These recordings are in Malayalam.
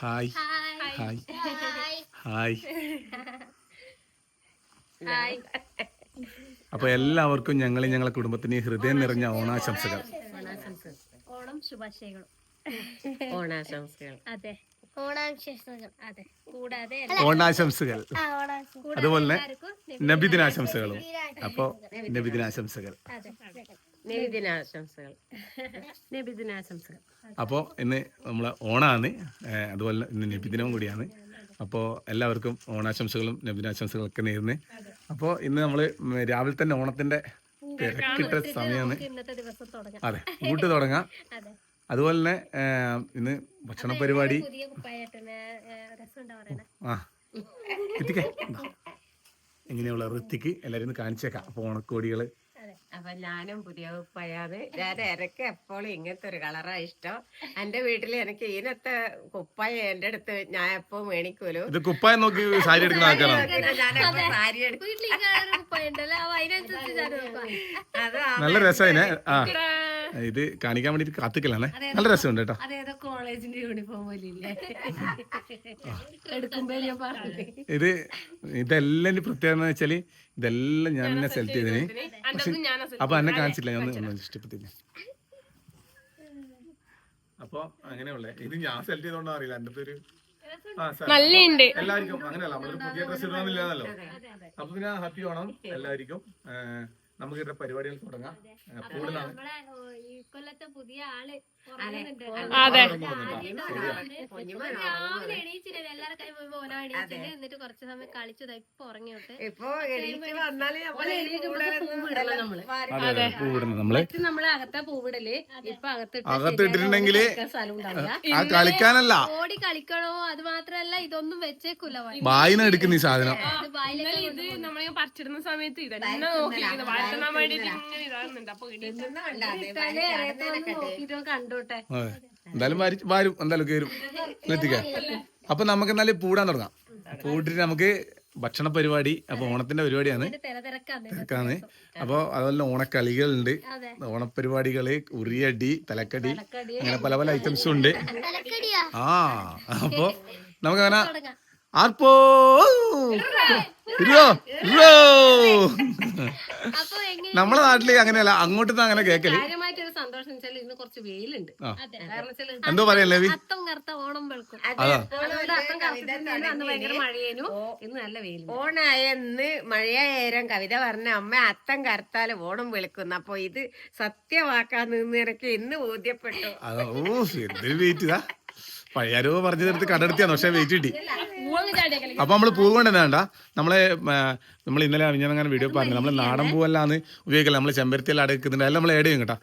ഹായ് ഹായ് ഹായ് അപ്പൊ എല്ലാവർക്കും ഞങ്ങളെ ഞങ്ങളെ കുടുംബത്തിന് ഹൃദയം നിറഞ്ഞ ഓണാശംസകൾ. ഓണം ശുഭാശയങ്ങളും ഓണാശംസകൾ. അതെ. ഓണാശംസകൾ. അതെ. കൂടാതെ ഓണാശംസകൾ. അതുപോലെ നബിദിനാശംസകളും. അപ്പോ നബിദിനാശംസകൾ. അതെ. നബിദിനാശംസകൾ. നബിദിനാശംസകൾ. അപ്പോൾ ഇന്ന് നമ്മൾ ഓണാണ്. അതുപോലെ ഇന്ന് നബിദിനവും കൂടിയാണ്. അപ്പോൾ എല്ലാവർക്കും ഓണാശംസകളും നബിദിനാശംസകളൊക്കെ നേരുന്നു. അപ്പോൾ ഇന്ന് നമ്മൾ രാവിലെ തന്നെ ഓണത്തിന്റെ തിരക്കിട്ട സമയമാണ് അതെ കൂട്ട് തുടങ്ങാം. അതുപോലെ തന്നെ ഇന്ന് ഭക്ഷണ പരിപാടി. ആ എത്തിക്കേ. ഇങ്ങനെയുള്ള വൃത്തിക്ക് എല്ലാവരും കാണിച്ചേക്കാം. അപ്പോൾ ഓണക്കോടികൾ അപ്പൊ ഞാനും പുതിയ കുപ്പായാണ് ഞാൻ എനക്ക് എപ്പോഴും ഇങ്ങനത്തെ ഒരു കളറാ ഇഷ്ടം. എന്റെ വീട്ടിൽ എനിക്ക് ഇതിനത്തെ കുപ്പായ എന്റെ അടുത്ത് ഞാൻ എപ്പോ മേടിക്കൂലോ ഇത് കുപ്പായ നോക്കി സാരി എടുക്കുന്ന ആൾക്കാരാണ്? സാരി എടുക്കും. വീട്ടിൽ അതിനനുസരിച്ച് ഞാൻ നോക്കാം. അത്. നല്ല രസമായിനെ. ആ. ഇത് കാണിക്കാൻ വേണ്ടി കാത്തിക്കലാണേ. നല്ല രസമുണ്ട് കേട്ടോ. കോളേജിന്റെ യൂണിഫോം ഇത് ഇതെല്ലാം പ്രത്യേകത എന്ന് വെച്ചാൽ ഇതെല്ലാം ഞാൻ തന്നെ സെലക്ട് ചെയ്തതിന് പക്ഷെ അപ്പൊ എന്നെ കാണിച്ചില്ല ഞാൻ ഒന്ന് ഇഷ്ടപ്പെട്ടില്ല. അപ്പൊ അങ്ങനെയുള്ള. ഇത് ഞാൻ സെലക്ട് ചെയ്തോണ്ടോ അറിയില്ല. എന്റെ ഒരു നല്ലുണ്ട് എല്ലാവർക്കും അങ്ങനെയല്ല നമ്മളൊരു പുതിയ ഡ്രസ് ഇടാന്നില്ലാന്നല്ലോ അപ്പൊ പിന്നെ ഹാപ്പി ഓണം എല്ലാവർക്കും. നമുക്ക് ഇതിന്റെ പരിപാടികൾ തുടങ്ങാം. ഏഹ്, നമ്മളെ ഈ കൊല്ലത്തെ പുതിയ ആൾ ഉറങ്ങുന്നുണ്ട്. രാവിലെ എണീച്ചിട്ട് എല്ലാവരും കൈ പോയി എണീച്ചിട്ട് എന്നിട്ട് കുറച്ച് സമയം കളിച്ചു ദാ ഇപ്പൊ ഉറങ്ങിയോട്ട് ഇപ്പൊ എണീറ്റ് വന്നാൽ നമ്മൾ അതെ അതെ. അകത്തെ പൂവിടൽ ഇപ്പൊ കളിക്കാനല്ല. ഓടി കളിക്കണോ? അത് മാത്രല്ല ഇതൊന്നും വെച്ചേക്കൂല എടുക്കുന്ന ഈ സാധനം. ഇത് നമ്മൾ പറിച്ചിടുന്ന സമയത്ത് ഇതന്നെ നോക്കിയിരിക്കുന്നത് എന്തായാലും വാരി- എന്തായാലും കയറും എത്തിക്കാം. അപ്പൊ നമുക്ക് എന്നാലും പൂടാൻ തുടങ്ങാം. പൂട്ടിട്ട് നമുക്ക് ഭക്ഷണ പരിപാടി അപ്പൊ ഓണത്തിന്റെ പരിപാടിയാണ്. തിരക്കാണ്. അപ്പൊ അതുപോലെ ഓണക്കളികളുണ്ട്. ഓണപരിപാടികൾ ഉറിയടി തലക്കടി അങ്ങനെ പല പല ഐറ്റംസും ഉണ്ട്. ആ അപ്പൊ നമുക്ക് അങ്ങനെ ആർപ്പോ? നമ്മളെ നാട്ടിൽ അങ്ങനെയല്ല അങ്ങോട്ട് അങ്ങനെ കേക്കൽ. സന്തോഷം ഇന്ന് കുറച്ച് വെയിലുണ്ട്. എന്തോ പറയല്ലേ ലവി അത്തം കറുത്ത ഓണം വെളുക്കും. മഴയേനു ഇന്ന് നല്ല ഓണായ ഇന്ന് കവിത പറഞ്ഞ അമ്മ അത്തം കറുത്താൽ ഓണം വിളിക്കുന്നു. അപ്പൊ ഇത് സത്യവാക്കാന്ന് നിനക്ക് ഇന്ന് ബോധ്യപ്പെട്ടു. ഓ എന്തൊരു വെയിറ്റ് ഇതാ പഴയാരോ പറഞ്ഞു തീർത്ത് കടെടുത്തിയാണ് പക്ഷെ വെയിറ്റ് കിട്ടി. അപ്പൊ നമ്മൾ പൂവ് കൊണ്ട്? വേണ്ട നമ്മളെ നമ്മൾ ഇന്നലെ അങ്ങനെ വീഡിയോ പറഞ്ഞു നമ്മൾ നാടൻ പൂവല്ലാന്ന് ഉപയോഗിക്കില്ല? നമ്മൾ ചെമ്പരത്തിയെല്ലാം അടക്കുന്നുണ്ട് എല്ലാം നമ്മൾ ഏഡ് ചെയ്യും കേട്ടോ.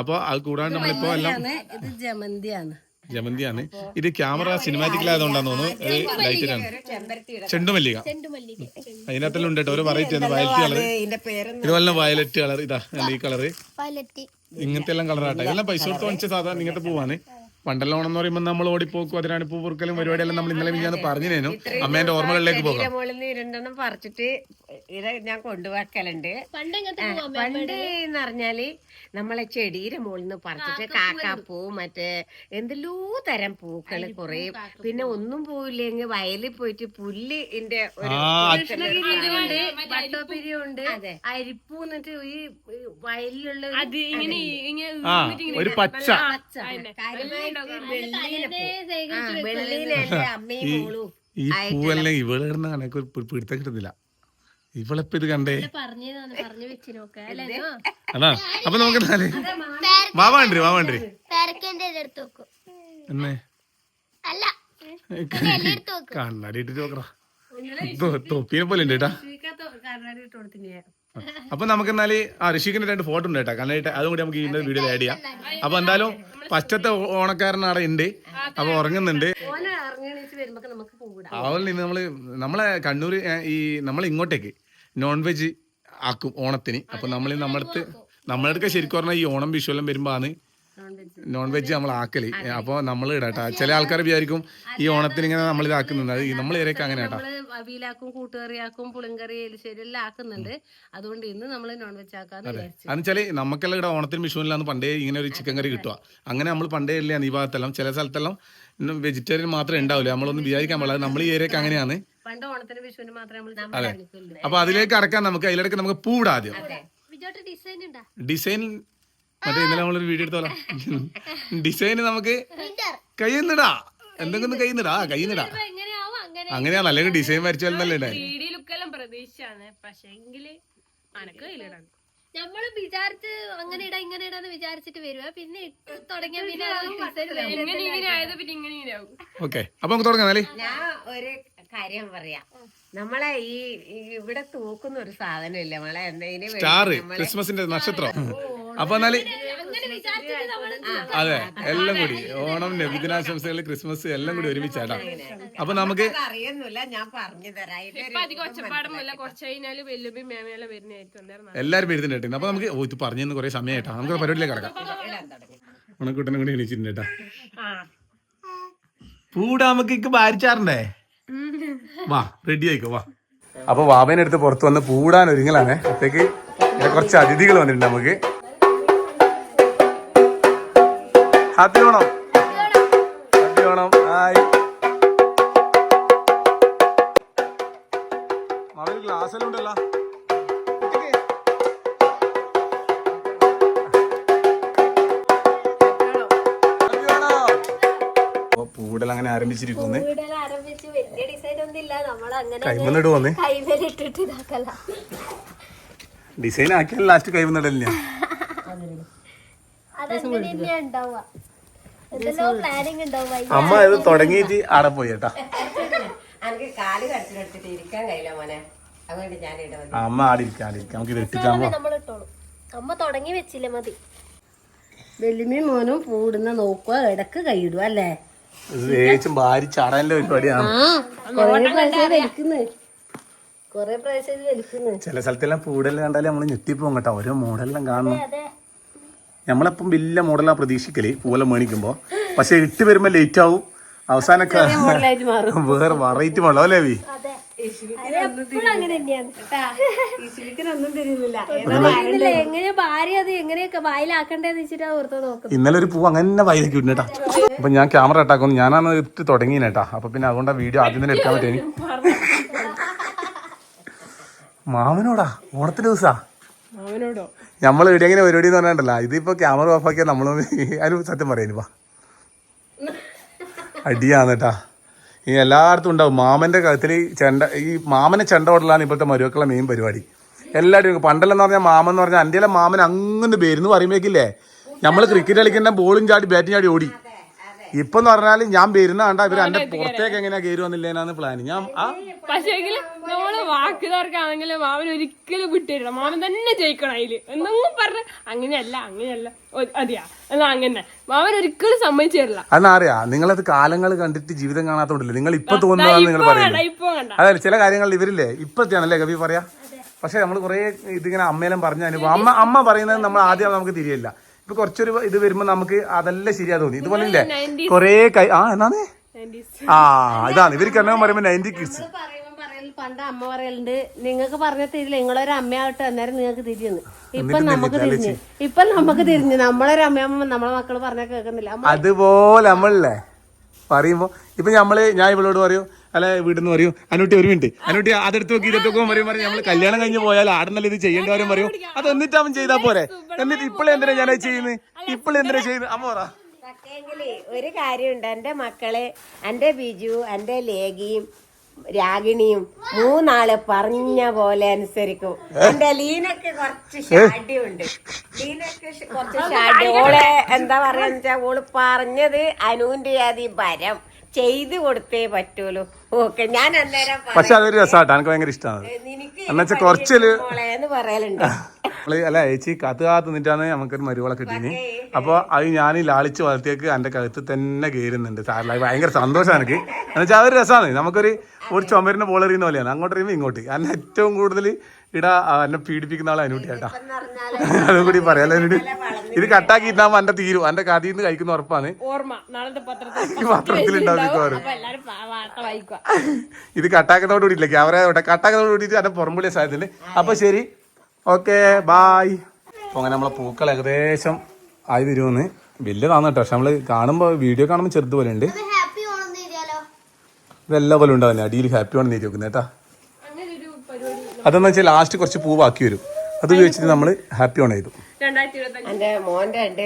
അപ്പൊ അത് കൂടാണ്ട് നമ്മളിപ്പോ എല്ലാം ഇത് ജമന്തിയാണ്. ജമന്തിയാണ്. ഇത് ക്യാമറ സിനിമാറ്റിക്കൽ ആയതുകൊണ്ടാന്ന് തോന്നുന്നു. ലൈറ്റിനാണ് ചെണ്ടുമല്ലിക. ചെണ്ടുമല്ലിക. അതിനകത്തെല്ലാം ഉണ്ട് കേട്ടോ. ഒരു വെറൈറ്റി ആണ് വയലറ്റ് കളർ ഇതുപോലെ വയലറ്റ് കളർ ഇതാ അല്ല ഈ കളർ ഇങ്ങനത്തെ എല്ലാം കളറാട്ടെ. ഇതെല്ലാം പൈസ കൊടുത്ത് വാങ്ങിച്ച സാധാരണ ഇങ്ങനത്തെ പൂവാണ്. പണ്ടെല്ലാം ഓണം എന്ന് പറയുമ്പോൾ നമ്മൾ ഓടിപ്പോക്കും അതിനാണ് പൂ പൊറുക്കലും പരിപാടിയെല്ലാം നമ്മൾ ഇന്നലെ ഞാൻ പറഞ്ഞിരുന്നു. അമ്മേന്റെ ഓർമ്മകളിലേക്ക് പോകാം. രണ്ടെണ്ണം പറിച്ചിട്ട് ഇത് ഞാൻ കൊണ്ടുവെക്കലുണ്ട്. പണ്ട് എന്ന് പറഞ്ഞാൽ നമ്മളെ ചെടിയുടെ മുകളിൽ നിന്ന് പറിച്ചിട്ട് കാക്കാപ്പൂ മറ്റേ എന്തെല്ലോ തരം പൂക്കൾ കുറേ. പിന്നെ ഒന്നും പോയില്ലെങ്കിൽ വയലിൽ പോയിട്ട് പുല്ല് ഇന്റെ ഒരു ആ കൃഷ്ണഗിരിയുണ്ട് വട്ടോപ്പിരിയുണ്ട് അരിപ്പൂ എന്നിട്ട് ഈ വയലിലുള്ള അത് ഇങ്ങനെ ഇങ്ങനെ ഒരു പച്ച. ഈ പൂവെല്ലാം ഇവൾ കിടന്ന കണക്ക് പിടുത്തം കിട്ടുന്നില്ല. ഇവളിപ്പോ ഇത് കണ്ടേ. പറഞ്ഞതാണ് പറഞ്ഞു വെച്ച് നോക്ക അല്ലേ അതാ അപ്പൊ നമുക്ക് എന്നാൽ വാവാണ്ടി വാവാണ്ടി എന്നേ? അല്ല. എടുത്ത് വെക്കും. കണ്ണാടി ഇട്ടിട്ട് നോക്കടാ തൊപ്പിയെ പോലെ ഉണ്ട് കേട്ടാ. അപ്പൊ നമുക്ക് എന്നാൽ ആ ഋഷിക്കിന്റെ രണ്ട് ഫോട്ടോ ഉണ്ട് കേട്ടോ. കണ്ടിട്ട് അതും കൂടി നമുക്ക് ഇന്നത്തെ വീഡിയോയിൽ ആഡ് ചെയ്യാം. അപ്പൊ എന്തായാലും പച്ചത്തെ ഓ- ഓണക്കാരൻ അവിടെ ഉണ്ട്. അപ്പൊ ഉറങ്ങുന്നുണ്ട്. അതുപോലെ നിന്ന് നമ്മൾ നമ്മളെ കണ്ണൂർ ഈ നമ്മൾ ഇങ്ങോട്ടേക്ക് നോൺ വെജ് ആക്കും ഓണത്തിന്. അപ്പൊ നമ്മൾ നമ്മളടുത്ത് നമ്മളടുക്ക ശരിക്കും പറഞ്ഞാൽ ഈ ഓണം വിഷു എല്ലാം വരുമ്പോ ആണ് നോൺ വെജ് നമ്മൾ ആക്കൽ. അപ്പൊ നമ്മൾ ഇടാട്ടാ ചില ആൾക്കാർ വിചാരിക്കും ഈ ഓണത്തിന് ഇങ്ങനെ നമ്മൾ ഇതാക്കുന്നത് അത് നമ്മൾ ഇവരൊക്കെ അങ്ങനെ കേട്ടാ അവിയലാക്കും കൂട്ടുകറിയാക്കും പുളിങ്കറി എലിശ്ശേരി എല്ലാം ആക്കുന്നുണ്ട്. അതുകൊണ്ട് ഇന്ന് നമ്മൾ നോൺ വെജ് ആക്കാന്ന് വിചാരിച്ചു നമുക്കെല്ലാം ഇവിടെ ഓണത്തിന് വിഷുവിലാണ് പണ്ടേ ഇങ്ങനെ ഒരു ചിക്കൻ കറി കിട്ടുക അങ്ങനെ നമ്മൾ പണ്ടേ ഇല്ല ഈ ഭാഗത്തെല്ലാം ചില സ്ഥലത്തെല്ലാം വെജിറ്റേറിയൻ മാത്രമേ ഉണ്ടാവില്ല നമ്മളൊന്നും വിചാരിക്കാൻ പാടില്ല. നമ്മൾ ഈ ഏരിയക്ക് അങ്ങനെയാണ്. പണ്ട് ഓണത്തിന് വിഷുവിന് മാത്രമേ നമ്മൾ അപ്പൊ അതിലേക്ക് അടക്കാൻ നമുക്ക് അതിലിടക്ക് നമുക്ക് പൂവിടാം ആദ്യം. ഡിസൈൻ ഉണ്ടാ? ഡിസൈൻ മറ്റേ ഇന്നലെ നമ്മളൊരു വീഡിയോ എടുത്തോളാം. ഡിസൈൻ നമുക്ക് കയ്യിന്നിടാ. എന്തെങ്കിലും കയ്യിന്നിടാ. കയ്യിന്നിടാ. കയ്യിൽ അങ്ങനെ അങ്ങനെയാണ് അല്ലെങ്കിൽ ഡിസൈൻ വരച്ചാൽ നല്ല ലുക്കെല്ലാം പ്രതീക്ഷയാണ് പക്ഷെ എങ്കിൽ അനക്ക് കയ്യിലിടാൻ നമ്മൾ വിചാരിച്ച് അങ്ങനെ ഇടാ ഇങ്ങനെ ഇടാന്ന് വിചാരിച്ചിട്ട് വരുവാ. പിന്നെ ഇട്ട് തുടങ്ങിയ പിന്നെ ഇങ്ങനെ ഇങ്ങനെ ആയത് പിന്നെ ഇങ്ങനെ ഇങ്ങനെ ആവും. ഓക്കെ അപ്പൊ നമുക്ക് തുടങ്ങാം ഞാൻ ഒരു കാര്യം പറയാം. നമ്മളെ ഈ ഇവിടെ തൂക്കുന്ന ഒരു സാധനം ഇല്ല നമ്മളെ എന്തെങ്കിലും സ്റ്റാർ ക്രിസ്മസിന്റെ നക്ഷത്രം. അപ്പൊ എന്നാൽ അതെ എല്ലാം കൂടി. ഓണം നബിദിനാശംസകൾ ക്രിസ്മസ് എല്ലാം കൂടി ഒരുമിച്ചാട്ടാ അപ്പൊ നമുക്ക് അറിയുന്നില്ല ഞാൻ പറഞ്ഞു തരാം. എല്ലാരും വരുന്നുണ്ട് അപ്പൊ നമുക്ക് ഓ ഇത് പറഞ്ഞു കുറെ സമയമായിട്ടാ നമുക്ക് പരിപാടിയിലേക്ക് കിടക്കാം. ഉണക്കുട്ടനും കൂടി എണീച്ചിട്ടുണ്ട് കേട്ടാ. പൂടാ നമുക്ക് ഇക്ക് ഭാരിച്ചാറുണ്ടേ? വാ റെഡി ആയിക്കോ വാ. അപ്പൊ വാബേനെ അടുത്ത് പുറത്ത് വന്ന് പൂടാൻ ഒരുങ്ങലാണ്. അത്തേക്ക് കുറച്ച് അതിഥികൾ വന്നിട്ടുണ്ട് നമുക്ക്. Happy Onam. Happy Onam. Hi. Maveli glass എല്ലാം ഉണ്ടല്ലോ. നമ്മൾ അങ്ങനെ കൈമന്നിട്ട് വന്ന് ഡിസൈൻ ആക്കിയാൽ ലാസ്റ്റ് ഉണ്ടാവുക. അമ്മ ഇത് തുടങ്ങിയിട്ട് ആടെ പോയി കേട്ടാ. അമ്മ ആടിരിക്കാം ആടിരിക്കാം നമുക്ക് ഇട്ടോളൂ. അമ്മ തുടങ്ങി വെച്ചില്ലേ മതി. വെല്ലുമി മോനും പൂടുന്ന നോക്കുക ഇടയ്ക്ക് കൈയിടുക അല്ലേ? ഏച്ചും ഭാര്യ ചാടാനുള്ള പരിപാടിയാണ്. ചില സ്ഥലത്തെല്ലാം പൂടെല്ലാം കണ്ടാലും നമ്മൾ ഞെട്ടിപ്പോകും കേട്ടോ. ഓരോ മോഡലെല്ലാം കാണണം. നമ്മളപ്പം വലിയ മോഡലാണ് പ്രതീക്ഷിക്കൽ. പൂവെല്ലാം മേടിക്കുമ്പോ. പക്ഷെ ഇട്ട് വരുമ്പോ ലേറ്റ് ആവും. അവസാനൊക്കെ വേറെ വെറൈറ്റി മോഡലോ അല്ലേ എങ്ങനെ ഭാര്യ അത് എങ്ങനെയൊക്കെ വായിലാക്കണ്ടേന്ന് വെച്ചിട്ടാ ഓർത്ത് നോക്കുന്നത് ഇന്നലെ ഒരു പൂവ് അങ്ങനെ വിടണം കേട്ടാ അപ്പൊ ഞാൻ ക്യാമറ ഇട്ടാക്കുന്നു ഞാനാണ് ഇട്ട് തുടങ്ങിയേട്ടാ അപ്പൊ പിന്നെ അതുകൊണ്ട് ആ വീഡിയോ ആദ്യം തന്നെ എടുക്കാൻ പറ്റേ മാമനോടാ? ഓണത്തിന്റെ ദിവസാ? നമ്മൾ വീഡിയോ എങ്ങനെ പരിപാടി എന്ന് പറഞ്ഞിട്ടല്ല ഇതിപ്പോ ക്യാമറ ഓഫ് ആക്കിയാൽ നമ്മൾ അതിന് സത്യം പറയാനിപ്പാ. അടിയാണ് കേട്ടാ. ഈ എല്ലായിടത്തും ഉണ്ടാവും. മാമന്റെ കഴുത്തിൽ ചെണ്ട ഈ മാമനെ ചെണ്ട ഓടലാണ് ഇപ്പോഴത്തെ മരുമക്കളുടെ മെയിൻ പരിപാടി. എല്ലാവരും പണ്ടല്ലെന്ന് പറഞ്ഞാൽ മാമൻ എന്ന് പറഞ്ഞാൽ എന്റെ മാമൻ അങ്ങനെ പേരുന്ന് പറയുമ്പോഴേക്കില്ലേ? നമ്മൾ ക്രിക്കറ്റ് കളിക്കുന്ന ബോളും ചാടി ബാറ്റിംഗ് ചാടി ഓടി. ഇപ്പൊ എന്ന് പറഞ്ഞാൽ ഞാൻ വരുന്ന കണ്ട ഇവർ എന്റെ പുറത്തേക്ക് എങ്ങനെയാ കയറി വന്നില്ലേന്നാണ് പ്ലാൻ ഞാൻ പക്ഷേ നമ്മൾ നമ്മൾ തർക്കാണെങ്കിലും മാമൻ ഒരിക്കലും വിട്ടില്ല മാമൻ തന്നെ ജയിക്കണം അതിൽ. എന്തെങ്കിലും പറഞ്ഞ അങ്ങനെയല്ല അങ്ങനെയല്ല. അതെയാ. എന്നാ അങ്ങനെ. മാമൻ ഒരിക്കലും സമ്മതിച്ചു തരില്ല അറിയാ? നിങ്ങളത് കാലങ്ങൾ കണ്ടിട്ട് ജീവിതം കാണാത്തോണ്ടല്ലേ? നിങ്ങൾ ഇപ്പൊ തോന്നുന്നതാണ് നിങ്ങൾ പറയുന്നത്. അതായത് ചില കാര്യങ്ങൾ ഇവരില്ലേ? ഇപ്പഴത്തെയാണല്ലേ കവി പറയാ? പക്ഷെ നമ്മൾ കുറെ ഇതിങ്ങനെ അമ്മയെല്ലാം പറഞ്ഞു അനുഭവം അമ്മ അമ്മ പറയുന്നത് നമ്മൾ ആദ്യം നമുക്ക് തിരിയില്ല ഇപ്പൊ കുറച്ചൊരു ഇത് വരുമ്പോ നമുക്ക് അതെല്ലാം ശരിയാ തോന്നി. ഇതുപോലെ ഇല്ലേ കൊറേ കൈ ആ എന്നാണ്? ആ ഇതാണ്. ഇവർക്ക് എന്നെ പറയുമ്പോ നയന്റി കിഡ്സ്. പറയുമ്പോ പറയൽ പണ്ട് അമ്മ പറയലുണ്ട് നിങ്ങൾക്ക് പറഞ്ഞ തിരില്ല നിങ്ങളൊരു അമ്മയാവട്ടെ അന്നേരം നിങ്ങൾക്ക് തിരിയുന്നു ഇപ്പൊ നമുക്ക് തിരിഞ്ഞ്. ഇപ്പൊ നമുക്ക് തിരിഞ്ഞ്. നമ്മളൊരു അമ്മയാകുമ്പോ നമ്മളെ മക്കൾ പറഞ്ഞ കേൾക്കുന്നില്ല. അമ്മ അതുപോലെ നമ്മളല്ലേ? പറയുമ്പോ ഇപ്പൊ നമ്മൾ ഞാൻ ഇവളോട് പറയും അല്ലെ വീടെന്ന് പറയും അനുട്ടി ഒരു മിനിറ്റ് അനുട്ടി അതെടുത്ത് നോക്കി ഇതെടുത്ത് നോക്കുമ്പോൾ പറയും പറയും നമ്മൾ കല്യാണം കഴിഞ്ഞ് പോയാൽ ആടുന്നല്ല ഇത് ചെയ്യേണ്ടവരും പറയും. അത് എന്നിട്ട് അവൻ ചെയ്താ പോരെ. എന്നിട്ട് ഇപ്പോഴും എന്തിനാ ഞാനത് ചെയ്യുന്നത് ഇപ്പോഴും എന്തിനാ ചെയ്യുന്നത് അമ്മ പറ. ഒരു കാര്യമുണ്ട്. എന്റെ മക്കളെ എന്റെ ബിജു എന്റെ ലേഖിയും രാഗിണിയും മൂന്നാൾ പറഞ്ഞ പോലെ അനുസരിക്കും. എന്റെ ലീനക്ക് കുറച്ച് ഷാഡ്യുണ്ട് ലീനക്ക് കുറച്ച് ഷാഡ്യം ഓളെ എന്താ വെച്ചാ ഓൾ പറഞ്ഞത് അനുവിന്റെ അതി ഭരം. ചെയ്തു കൊടുത്തേ പറ്റുള്ളൂ. ഓക്കെ ഞാൻ അന്നേരം പക്ഷെ അതൊരു രസമാട്ടോ. എനിക്ക് ഭയങ്കര ഇഷ്ടമാണ് എന്നുവെച്ചാൽ കുറച്ചിൽ പറയലുണ്ട്. അല്ല ചേച്ചി കത്ത് കാത്ത് നിന്നിട്ടാണ് നമുക്കൊരു മരുവളെ കിട്ടിയത്. അപ്പോൾ അത് ഞാൻ ലാളിച്ച് വളർത്തിയേക്ക് എന്റെ കഴുത്ത് തന്നെ കയറുന്നുണ്ട് സാറില്ല ഭയങ്കര സന്തോഷമാണ് എനിക്ക്. എന്നുവെച്ചാൽ അതൊരു രസമാണ്. നമുക്കൊരു ഒരു ചുമരിന് ബോൾ എറിയുന്ന പോലെയാണ്. അങ്ങോട്ട് എറിയുമ്പോൾ ഇങ്ങോട്ട്. അതിന് ഏറ്റവും കൂടുതൽ ഇട എന്നെ പീഡിപ്പിക്കുന്ന ആളെ അനുട്ടി ചേട്ടാ അതും കൂടി പറയാം ഇത് കട്ടാക്കി ഇന്നാ എന്റെ തീരും. എന്റെ കഥയിൽ നിന്ന് കഴിക്കുന്ന ഉറപ്പാണ്. ഓർമ്മ. നാളത്തെ പത്രത്തിൽ പത്രത്തിൽ ഉണ്ടാവും അപ്പൊ എല്ലാരും പ- ഇത് കട്ടാക്കുന്നതോടുകൂടി ഇല്ല ക്യാമറ കട്ടാക്കുന്നതോടുകൂടി എന്റെ അതിന്റെ പുറമ്പുള്ളിയ സാധ്യത അപ്പൊ ശരി. ഓക്കെ ബായ് അപ്പൊ അങ്ങനെ നമ്മളെ പൂക്കൾ ഏകദേശം ആയി വരുമെന്ന്. വലിയതാണ് കേട്ടോ പക്ഷെ നമ്മൾ കാണുമ്പോ വീഡിയോ കാണുമ്പോൾ ചെറുതുപോലെ ഉണ്ട്. ഹാപ്പി ഇതെല്ലാം പോലെ ഉണ്ടാവില്ല അടിയിൽ ഹാപ്പി ആണെന്ന് നീക്കി വെക്കുന്നത് കേട്ടാ. അതെന്ന് വെച്ചാൽ ലാസ്റ്റ് കുറച്ച് പൂ ബാക്കി വരും. അത് ഉപയോഗിച്ചിട്ട് നമ്മൾ ഹാപ്പി ഓൺ ചെയ്തു. എന്റെ മോന്റെ രണ്ട്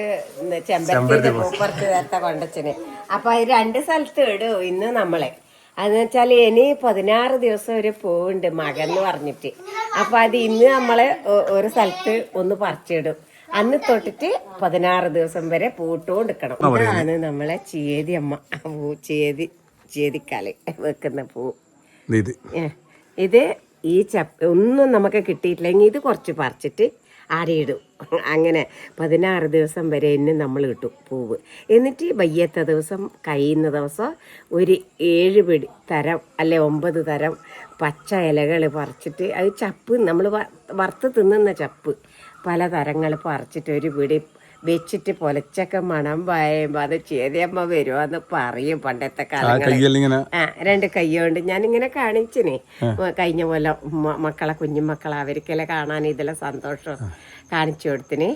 ചെമ്പരത്തിന്റെ പൂപ്പറത്ത് നേരത്തെ കൊണ്ടച്ചന്. അപ്പൊ അത് രണ്ട് സ്ഥലത്ത് ഇടും ഇന്ന് നമ്മളെ. അതെന്ന് വെച്ചാൽ ഇനി പതിനാറ് ദിവസം ഒരു പൂവുണ്ട് മകൻ എന്ന് പറഞ്ഞിട്ട്. അപ്പൊ അത് ഇന്ന് നമ്മളെ ഒരു സ്ഥലത്ത് ഒന്ന് പറിച്ചിടും. അന്ന് തൊട്ടിട്ട് പതിനാറ് ദിവസം വരെ പൂട്ടുകൊണ്ടിരിക്കണം അതാണ് നമ്മളെ ചേതി അമ്മ. പൂ ചേതി ചേതിക്കാൽ വെക്കുന്ന പൂ. ഇത് ഈ ചപ്പ് ഒന്നും നമുക്ക് കിട്ടിയിട്ടില്ലെങ്കിൽ ഇത് കുറച്ച് പറിച്ചിട്ട് ആരെയിടും അങ്ങനെ പതിനാറ് ദിവസം വരെ ഇന്ന് നമ്മൾ കിട്ടും പൂവ്. എന്നിട്ട് വയ്യത്ത ദിവസം കഴിയുന്ന ദിവസം ഒരു ഏഴ് പിടി തരം അല്ലെ ഒമ്പത് തരം പച്ച ഇലകൾ പറിച്ചിട്ട് അത് ചപ്പ് നമ്മൾ വറുത്ത് തിന്നുന്ന ചപ്പ്. പല തരങ്ങൾ പറിച്ചിട്ട് ഒരു പിടി വെച്ചിട്ട് പൊലച്ചൊക്കെ മണം പായുമ്പോൾ അത് ചേതയമ്മ വരുമോ എന്ന് പറയും പണ്ടത്തെ ആ കാലങ്ങളിൽ ഇങ്ങനെ ആ രണ്ട് കൈകൊണ്ട് ഞാനിങ്ങനെ കാണിച്ചിനെ. കഴിഞ്ഞ പോലെ മക്കളെ കുഞ്ഞുമക്കളെ അവർക്കെല്ലാം കാണാൻ ഇതിലെ സന്തോഷം കാണിച്ചു കൊടുത്തിന്.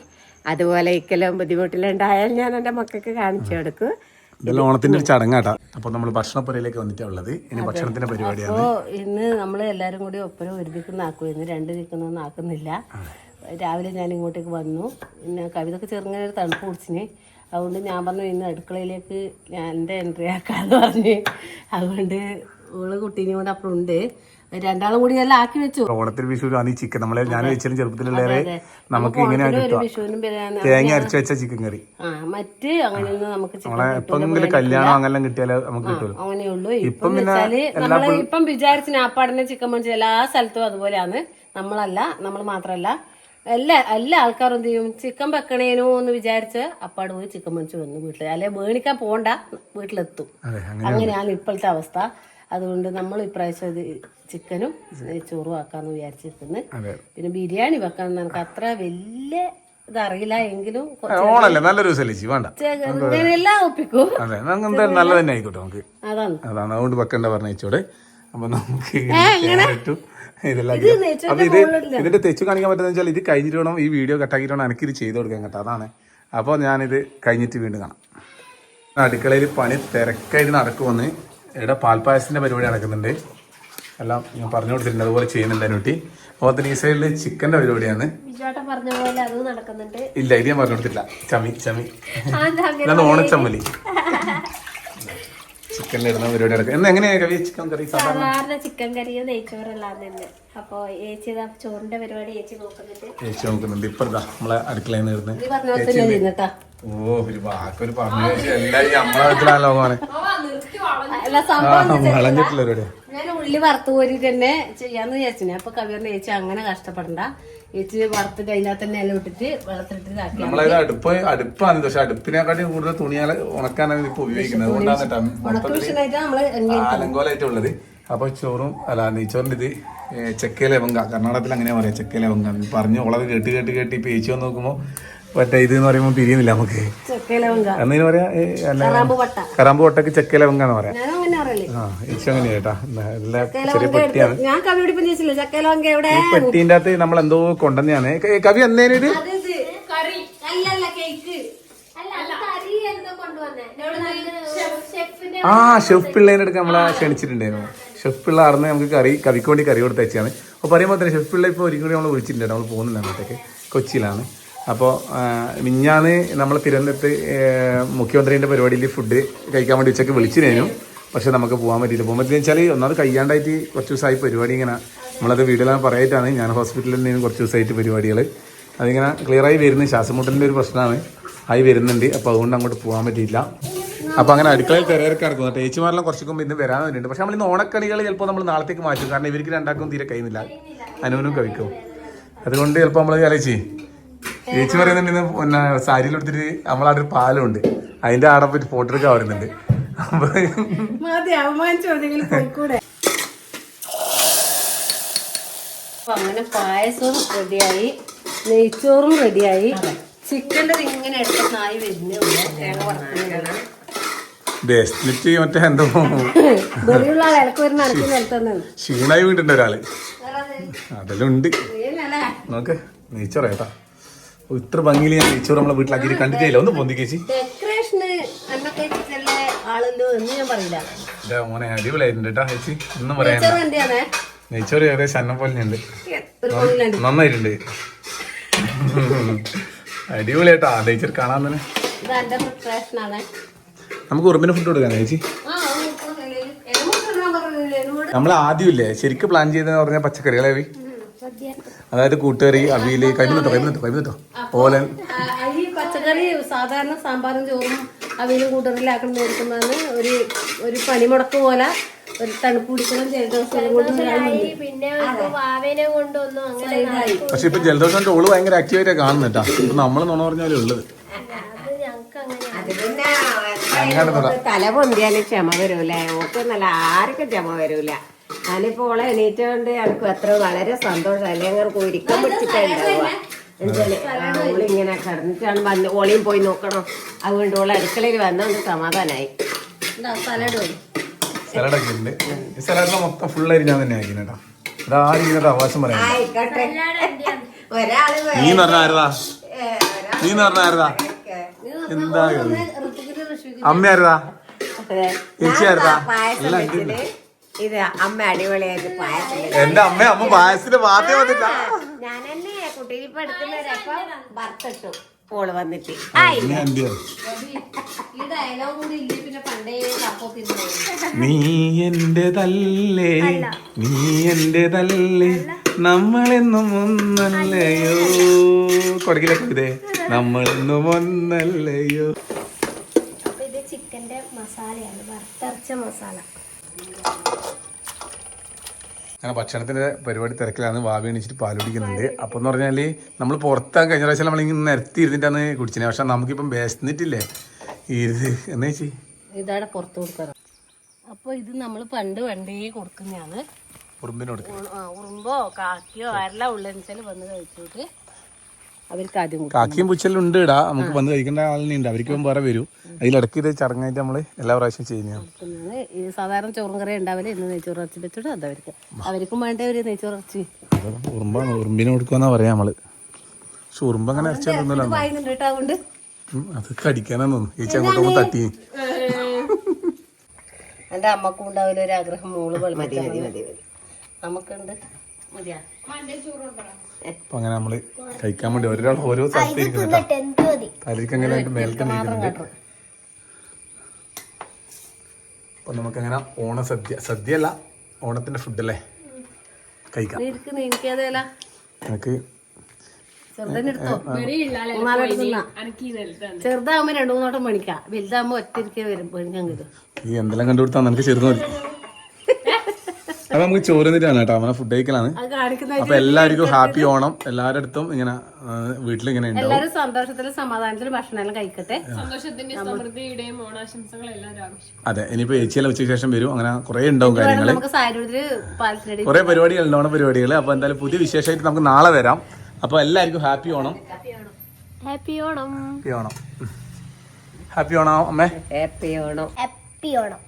അതുപോലെ ഇക്കെല്ലാം ബുദ്ധിമുട്ടിലുണ്ടായാൽ ഞാൻ എന്റെ മക്കൾക്ക് കാണിച്ചു കൊടുക്കും. ഇതെല്ലാം ഓണത്തിന്റെ ഒരു ചടങ്ങാട്ടാ. അപ്പൊ നമ്മൾ ഭക്ഷണപ്പുരയിലേക്ക് വന്നിട്ടാ ഉള്ളത്. ഇനി ഭക്ഷണത്തിന്റെ പരിപാടിയാണ്. ഇന്ന് നമ്മൾ എല്ലാരും കൂടി ഒപ്പരം ഒരു ദിക്കുന്ന ആക്കും ഇന്ന് രണ്ട് ദിക്കുന്നൊന്നും ആക്കുന്നില്ല രാവിലെ ഞാൻ ഇങ്ങോട്ടേക്ക് വന്നു. പിന്നെ കവിതക്ക് ചെറുങ്ങനെ ഒരു തണുപ്പ് കുടിച്ചിന്. അതുകൊണ്ട് ഞാൻ പറഞ്ഞു ഇന്ന് അടുക്കളയിലേക്ക് ഞാൻ എന്റെ എൻട്രി ആക്കാന്ന് പറഞ്ഞ്. അതുകൊണ്ട് ഓൾ കുട്ടീനെ കൊണ്ട് അപ്പുറം ഉണ്ട്. രണ്ടാളും കൂടി എല്ലാം ആക്കി വെച്ചു. ഓണത്തിന് വിഷു ആണ് ഈ ചിക്കൻ. നമ്മളെ ഞാൻ വെച്ചാലും ചെറുപ്പത്തിലുള്ളവരെ നമുക്ക് ഇങ്ങനെ തേങ്ങ അരച്ച് വെച്ച ചിക്കൻ കറി. മറ്റ് അങ്ങനെയൊന്നും നമുക്ക് കല്യാണം അങ്ങനെ കിട്ടിയാലേ നമുക്ക് കിട്ടുള്ളൂ അങ്ങനെയുള്ളൂ ഇപ്പം വെച്ചാൽ നമ്മൾ ഇപ്പം വിചാരിച്ചു നാപ്പാടിനെ ചിക്കൻ മേടിച്ച എല്ലാ സ്ഥലത്തും അതുപോലെയാണ്. നമ്മളല്ല നമ്മൾ മാത്രല്ല. എല്ലാ എല്ലാ ആൾക്കാരും എന്ത് ചെയ്യും? ചിക്കൻ വെക്കണേനോ എന്ന് വിചാരിച്ച് അപ്പാട് പോയി ചിക്കൻ മേടിച്ചു വന്നു വീട്ടിൽ അല്ലെ മേടിക്കാൻ പോണ്ട വീട്ടിലെത്തും. അങ്ങനെയാണ്. ഇപ്പോഴത്തെ അവസ്ഥ. അതുകൊണ്ട് നമ്മൾ ഇപ്രാവശ്യം ഇത് ചിക്കനും ചോറും ആക്കാന്ന് വിചാരിച്ചിരിക്കുന്നത് അതെ. പിന്നെ ബിരിയാണി വെക്കാൻ നമുക്ക് അത്ര വലിയ ഇതറിയില്ല എങ്കിലും ഓണല്ലേ? നല്ലൊരു ഒപ്പിക്കും. നല്ല തന്നെ ആയിക്കോട്ടെ നമുക്ക്. അതാണ്. അതുകൊണ്ട് വെക്കണ്ട പറഞ്ഞോടെ അപ്പൊ നമുക്ക് ഇതെല്ലാം അപ്പൊ ഇത് ഇതിന്റെ തെച്ചു കാണിക്കാൻ പറ്റുന്ന വെച്ചാൽ ഇത് കഴിഞ്ഞിട്ട് വേണം ഈ വീഡിയോ കട്ടാക്കിയിട്ട് വേണം എനിക്കിത് ചെയ്ത് കൊടുക്കാൻ കേട്ടോ. അതാണ്. അപ്പോൾ ഞാനിത് കഴിഞ്ഞിട്ട് വീണ്ടും കാണാം. അടുക്കളയിൽ പണി തിരക്കായിട്ട് നടക്കുമെന്ന് ഇവിടെ പാൽപ്പായസത്തിന്റെ പരിപാടി നടക്കുന്നുണ്ട്. എല്ലാം ഞാൻ പറഞ്ഞു കൊടുത്തിട്ടുണ്ട്. അതുപോലെ ചെയ്യുന്നുണ്ട് അപ്പോൾ തന്നെ ഈ സൈഡിൽ ചിക്കന്റെ പരിപാടിയാണ്. ഇല്ല ഇത് ഞാൻ പറഞ്ഞു കൊടുത്തില്ല ചമി ചമി ഓണച്ചമ്മലി? ചിക്കനിൽ ഇടുന്ന പരിപാടി നടക്കും. എന്ന് എങ്ങനെയാ കവി ചിക്കൻ കറി സാധാരണ? സാധാരണ ചിക്കൻ കറിയോ നെയ്ച്ചോറെല്ലാം തന്നെ. അപ്പൊ ഏച്ചി ചോറിന്റെ പരിപാടി ഏച്ചി നോക്കുന്നുണ്ട്. ചേച്ചി നോക്കുന്നുണ്ട്. നമ്മളെ അടുക്കളയിൽ നിന്ന് ഇടുന്നത് ഈ പറഞ്ഞ പോലെ തന്നെ ചെയ്യുന്നട്ടാ ഓ ഒരു വാക്കൊരു പറഞ്ഞു നമ്മളെ ലോകമാണ്. അല്ല സംഭവം വളഞ്ഞിട്ടുള്ള പരിപാടിയാ. ഞാൻ ഉള്ളി വറുത്ത് കോരിട്ട് തന്നെ ചെയ്യാന്ന് വിചാരിച്ചു അപ്പൊ കവിയറിന് ചേച്ചി അങ്ങനെ കഷ്ടപ്പെടണ്ട. ചേച്ചി വറുത്തിട്ട് അതിനകത്ത് തന്നെ ഇട്ടിട്ട് വെള്ളത്തിലിട്ട് ഇതാക്കി നമ്മളത് അടുപ്പ് അടുപ്പാണ് പക്ഷെ അടുപ്പിനെക്കാട്ടി കൂടുതൽ തുണിയാൽ ഉണക്കാനാണ് ഇപ്പൊ ഉപയോഗിക്കുന്നത്. അതുകൊണ്ടാണ് അപ്പൊ ചോറും അല്ല നെയ്ച്ചോറിന്റെ ഇത് ചെക്ക വെങ്ക കർണാടകത്തിൽ അങ്ങനെ പറയാം ചെക്ക വെങ്ക പറഞ്ഞു ഉള്ളത് കേട്ട് കേട്ട് കേട്ട് ഇപ്പൊ ഏച്ചി വന്ന് നോക്കുമ്പോ മറ്റേ ഇത് എന്ന് പറയുമ്പോൾ തിരിയുന്നില്ല നമുക്ക് എന്നതിന് പറയാ കറാമ്പ് വട്ടക്ക് കറാമ്പ് വെങ്കാന്ന് പറയാം. ഞാൻ കവിയോട് ഇപ്പം ചോദിച്ചില്ല ചക്കയിലവങ്ക എവിടെ? ഈ അകത്ത് നമ്മൾ എന്തോ കൊണ്ടുവന്നാണ് കവി എന്തേലും ഇത്? അല്ലല്ല കേക്ക്. അല്ല കറി എന്തോ കൊണ്ടുവന്നേ. ഷെഫിന്റെ ആ ഷെഫ് പിള്ളേനെ എടുക്കാൻ നമ്മളെ ക്ഷണിച്ചിട്ടുണ്ടായിരുന്നു. ഷെഫ് പിള്ള ആർന്ന് നമുക്ക് കറി കവിക്ക് വേണ്ടി കറി കൊടുത്ത് വെച്ചാണ് അപ്പോൾ പറയുമ്പോൾ തന്നെ ഷെഫ് പിള്ള ഇപ്പോൾ ഒരിക്കലും നമ്മൾ വിളിച്ചിട്ടുണ്ട്. നമ്മൾ പോകുന്നില്ല അങ്ങോട്ടേക്ക്. കൊച്ചിയിലാണ്. അപ്പോൾ മിഞ്ഞാന്ന് നമ്മൾ തിരുവനന്തപുരത്ത് മുഖ്യമന്ത്രിന്റെ മുഖ്യമന്ത്രിന്റെ പരിപാടിയിൽ ഫുഡ് കഴിക്കാൻ വേണ്ടി ഉച്ചയ്ക്ക് വിളിച്ചിരുന്നു. പക്ഷെ നമുക്ക് പോകാൻ പറ്റിയില്ല. പോകാൻ പറ്റില്ല വെച്ചാൽ ഒന്നാമത് കഴിയാണ്ടായിട്ട് കുറച്ച് ദിവസമായി പരിപാടി ഇങ്ങനെ നമ്മളത് വീട്ടിലാണ് പറയായിട്ടാണ് ഞാൻ ഹോസ്പിറ്റലിൽ നിന്ന് കുറച്ച് ദിവസമായിട്ട് പരിപാടികൾ അതിങ്ങനെ ക്ലിയറായി വരുന്നത് ശ്വാസമുട്ടലിന്റെ ഒരു പ്രശ്നമാണ് ആയി വരുന്നുണ്ട്. അപ്പോൾ അതുകൊണ്ട് അങ്ങോട്ട് പോകാൻ പറ്റിയില്ല. അപ്പോൾ അങ്ങനെ അടുക്കളയിൽ ടേച്ചുമാരെല്ലാം കുറച്ച് മുമ്പ് ഇന്ന് വരാൻ വേണ്ടിയിട്ട് പക്ഷെ നമ്മൾ ഇന്ന് ഓണക്കളികൾ ചിലപ്പോൾ നമ്മൾ നാളത്തേക്ക് മാറ്റും. കാരണം ഇവർക്ക് രണ്ടാക്കും തീരെ കഴിയുന്നില്ല. അനുവിനും കവിക്കും അതുകൊണ്ട് ചിലപ്പോൾ നമ്മൾ കലച്ചി ചേച്ചി? പറയുന്നുണ്ട് പിന്നെ സാരിയിൽ എടുത്തിട്ട് നമ്മളവിടെ ഒരു പാലമുണ്ട് അതിന്റെ ആടെ പോയിട്ട് ഫോട്ടോ എടുക്കാൻ വരുന്നുണ്ട് മതി അവമാനിച്ചോടെങ്കിലും പോയിക്കൂടെ? അങ്ങനെ പായസവും റെഡിയായി. നെയ്ച്ചോറും റെഡിയായി. ചിക്കന്റെ ഇങ്ങനെ എടുത്തായി വരുന്നേ മറ്റേ എന്തോ ക്ഷീണായി വീട്ടുണ്ട് ഒരാൾ. അതെല്ലാം ഉണ്ട്. നോക്ക് നെയ്ച്ചോറ് കേട്ടാ. ഓ, ഇത്ര ഭംഗിയിൽ ഞാൻ നെയ്ച്ചോറ് നമ്മളെ വീട്ടിലാക്കി കണ്ടിട്ടില്ല ഒന്ന് പൊന്തിക്കേച്ചി എന്ന് ഞാൻ പറയില്ല. മോനെ അടിപൊളിയായിട്ടുണ്ട് കേട്ടോ ചേച്ചി. ഒന്നും പറയാനില്ല. നെയ്ച്ചോറ് ഏകദേശം അന്നം പോലെ ഉണ്ട് ഒരു കൊള്ളിലുണ്ട് നന്നായിട്ടുണ്ട്. അടിപൊളിയായിട്ടാ നെയ്ച്ചോറ് കാണാൻ തന്നെ. നമുക്ക് ഉറുമ്പിന് ഫുഡ് കൊടുക്കാം ചേച്ചി. നമ്മൾ ആദ്യമില്ലേ ശരിക്കും പ്ലാൻ ചെയ്തെന്ന് പറഞ്ഞ പച്ചക്കറികളെ? അതായത് കൂട്ടുകറി അവിയിൽ കൈമിട്ടോ കൈമിട്ടോ കൈമിട്ടോ ഓലൻ. പച്ചക്കറി സാധാരണ സാമ്പാറും ചോറും അവിയലും കൂട്ടറിലാക്കണം കൊടുക്കുന്നതാണ് ഒരു ഒരു പണിമുടക്ക് പോലെ ഒരു തണുപ്പ് പിടിക്കണം ജലദോഷം പിന്നെ ഇപ്പൊ വാവേനെ കൊണ്ടൊന്നും അങ്ങനെ പക്ഷെ ഇപ്പൊ ജലദോഷം ഓൾ ഭയങ്കര ആക്റ്റീവായിട്ടാ കാണുന്നുട്ടാ ഇപ്പൊ നമ്മൾ നോണ പറഞ്ഞാലേ ഉള്ളത് ഓക്ക് തല പൊന്തിയാലും ക്ഷമ വരൂല. ഓക്കൊന്നല്ല ആർക്കും ക്ഷമ വരൂല. ഞാനിപ്പോ ഓളെ എണീറ്റോണ്ട് എനിക്ക് അത്ര വളരെ സന്തോഷം. അല്ലെങ്കിൽ കുരിക്കം പിടിച്ചിട്ടുണ്ടാവുക ഓളിങ്ങനെ കിടന്നിട്ടാണ് വന്ന് ഓളിയും പോയി നോക്കണം. അതുകൊണ്ട് ഓളെ അടുക്കളയിൽ വന്നോണ്ട് സമാധാനായി. സലാഡ് വരും. സലാഡൊക്കെ ഉണ്ട്. ഈ സലാഡിന് മൊത്തം ഫുള്ളായിട്ട് ഞാൻ തന്നെ ആക്കി കേട്ടോ. ഇതാരും ഇങ്ങനത്തെ അവകാശം പറയാം ആയിക്കോട്ടെ. ഒരാൾ നീ നീ എന്താ അമ്മ എല്ലാം ഇത് അടിപൊളിയായിട്ട് പായസം. എന്റെ അമ്മ അമ്മ പായസത്തിന്റെ വാദ്യം വന്നിട്ടാ. ഞാൻ തന്നെ കുട്ടിയിൽ ഇപ്പൊ എടുക്കുന്നവരപ്പം വറുത്തിട്ടു. ഓൾ വന്നിട്ട്. നീ എന്റേതല്ലേ? നീ എന്റേതല്ലേ? നമ്മളെന്നും ഒന്നല്ലയോ? കൊടക്കിലൊക്കെ ഇതേ? നമ്മളെന്നും ഒന്നല്ലയോ? അപ്പൊ ഇത് ചിക്കന്റെ മസാലയാണ്. വറുത്തരച്ച മസാല. അങ്ങനെ ഭക്ഷണത്തിന്റെ പരിപാടി തിരക്കിലാണ്. വാവി എണീച്ചിട്ട് പാൽ കുടിക്കുന്നുണ്ട്. അപ്പോൾ എന്ന് പറഞ്ഞാൽ നമ്മൾ പുറത്താൻ കഴിഞ്ഞ പ്രാവശ്യം നമ്മൾ ഇങ്ങനെ നിരത്തി ഇരുന്നിട്ടാണ് കുടിച്ചത്. പക്ഷെ നമുക്കിപ്പം വിശന്നിട്ടില്ലേ? ഇത് എന്നാ ചേച്ചി? ഇതാണ് പുറത്ത് കൊടുക്കാറ് അപ്പോൾ ഇത് നമ്മൾ പണ്ട് വണ്ടി കൊടുക്കുന്നതാണ്. ഉറുമ്പിനോട് ഉറുമ്പോ കാക്കിയോ ആരെല്ലാം ഉള്ളതെന്ന് വെച്ചാൽ വന്ന് കഴിച്ചിട്ട് അവർക്ക് ആദ്യം കാക്കിയും പൂച്ചെല്ലാം ഉണ്ട് ഇടാ നമുക്ക് വന്ന് കഴിക്കേണ്ട ആളിനുണ്ട്. അവർക്ക് വേറെ വരും. അതിലിടയ്ക്ക് ഇത് ചടങ്ങായിട്ട് നമ്മൾ എല്ലാ പ്രാവശ്യം ചെയ്യുന്നതാണ്. സാധാരണ ചോറും കറി ഉണ്ടാവില്ല? ഇന്ന് നെയ്ച്ചോറ് ഇറച്ചി വെച്ചിട്ട് അത് അവർക്ക് അവർക്കും വേണ്ട ഒരു നെയ്ച്ചോറച്ചി ഉറുമ്പാണ്. ഉറുമ്പിനെ കൊടുക്കുമെന്നാ പറയാ നമ്മൾ. പക്ഷെ ഉറുമ്പ് അങ്ങനെ ഇറച്ചി അതുകൊണ്ട്. അത് കടിക്കാനാന്ന് തോന്നുന്നു ചേച്ചി അങ്ങോട്ടൊന്ന് തട്ടി. എന്റെ അമ്മക്കും ഉണ്ടാവില്ല ഒരു ആഗ്രഹം. മോൾ മതി മതി മതി. നമുക്കുണ്ട് അപ്പൊ അങ്ങനെ നമ്മൾ കഴിക്കാൻ വേണ്ടി ഒരാൾ ഓരോ തലയ്ക്ക് അങ്ങനെ മേൽക്കാൻ ഇരിക്കുന്നുണ്ട്. അപ്പൊ നമുക്കങ്ങനെ ഓണ സദ്യ സദ്യ അല്ല ഓണത്തിന്റെ ഫുഡ് അല്ലേ? കഴിക്കാം. എനിക്ക് ചെറുതാകുമ്പോ രണ്ടു മൂന്നോട്ടം പണിക്കാം വലുതാകുമ്പോ ഒറ്റ വരും പണിക്കാൻ കിട്ടും ഈ എന്തെല്ലാം കണ്ടുപിടുത്താ നമുക്ക് ചെറുത് മതി. അപ്പൊ നമുക്ക് ചോറ് തന്നിട്ടാണ് കേട്ടോ. നമ്മളെ ഫുഡ് കഴിക്കലാണ്. അപ്പൊ എല്ലാവർക്കും ഹാപ്പി ഓണം. എല്ലാവരുടെ അടുത്തും ഇങ്ങനെ വീട്ടിൽ ഇങ്ങനെ ഉണ്ടാവും. എല്ലാവരും സന്തോഷത്തിലും സമാധാനത്തിലും ഭക്ഷണം എല്ലാം കഴിക്കട്ടെ സന്തോഷത്തിന്റെ സമൃദ്ധിയുടെയും ഓണാശംസകൾ എല്ലാവരും അതെ ഇനിയിപ്പോ ഏച്ചിയെല്ലാം ഉച്ചയ്ക്ക് ശേഷം വരും. അങ്ങനെ കുറെ ഉണ്ടാവും കാര്യങ്ങൾ കുറെ പരിപാടികളുണ്ട് ഓണ പരിപാടികൾ അപ്പൊ എന്തായാലും പുതിയ വിശേഷമായിട്ട് നമുക്ക് നാളെ വരാം. അപ്പൊ എല്ലാവർക്കും happy Onam. Happy Onam. Happy Onam. Happy Onam അമ്മേ. ഹാപ്പി ഓണം. ഹാപ്പി ഓണം.